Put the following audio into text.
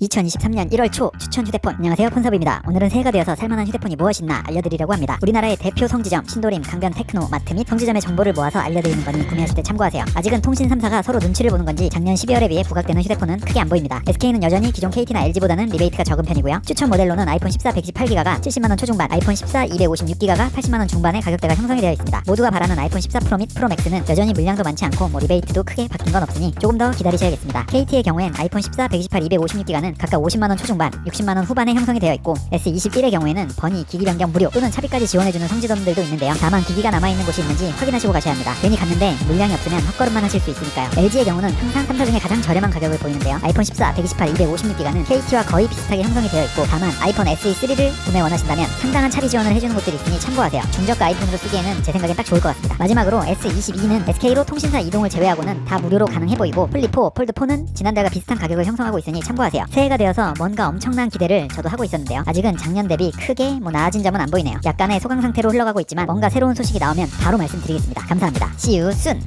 2023년 1월 초 추천 휴대폰. 안녕하세요 폰섭입니다. 오늘은 새해가 되어서 살만한 휴대폰이 무엇이나 알려드리려고 합니다. 우리나라의 대표 성지점 신도림 강변 테크노 마트 및 성지점의 정보를 모아서 알려드리는 거니 구매하실 때 참고하세요. 아직은 통신 3사가 서로 눈치를 보는 건지 작년 12월에 비해 부각되는 휴대폰은 크게 안 보입니다. SK는 여전히 기존 KT나 LG보다는 리베이트가 적은 편이고요. 추천 모델로는 아이폰 14 128기가가 70만원 초중반 아이폰 14 256기가가 80만원 중반의 가격대가 형성이 되어 있습니다. 모두가 바라는 아이폰 14 프로 및 프로 맥스는 여전히 물량도 많지 않고 뭐 리베이트도 크게 바뀐 건 없으니 조금 더 기다리셔야겠습니다. KT의 경우엔 아이폰 14 128 256기가는 각각 50만원 초중반 60만원 후반에 형성이 되어 있고 S21의 경우에는 번이 기기 변경 무료 또는 차비까지 지원해주는 성지점들도 있는데요. 다만 기기가 남아있는 곳이 있는지 확인하시고 가셔야 합니다. 괜히 갔는데 물량이 없으면 헛걸음만 하실 수 있으니까요. LG의 경우는 항상 3사 중에 가장 저렴한 가격을 보이는데요. 아이폰 14 128 256기가는 KT와 거의 비슷하게 형성이 되어 있고 다만 아이폰 SE3를 구매 원하신다면 상당한 차비 지원을 해주는 곳들이 있으니 참고하세요. 중저가 아이폰으로 쓰기에는 제 생각엔 딱 좋을 것 같습니다. 마지막으로 S22는 SK로 통신사 이동을 제외하고는 다 무료로 가능해 보이고 플립4, 폴드4는 지난달과 비슷한 가격을 형성하고 있으니 참고하세요 새해가 되어서 뭔가 엄청난 기대를 저도 하고 있었는데요. 아직은 작년 대비 크게 뭐 나아진 점은 안 보이네요. 약간의 소강 상태로 흘러가고 있지만 뭔가 새로운 소식이 나오면 바로 말씀드리겠습니다. 감사합니다. See you soon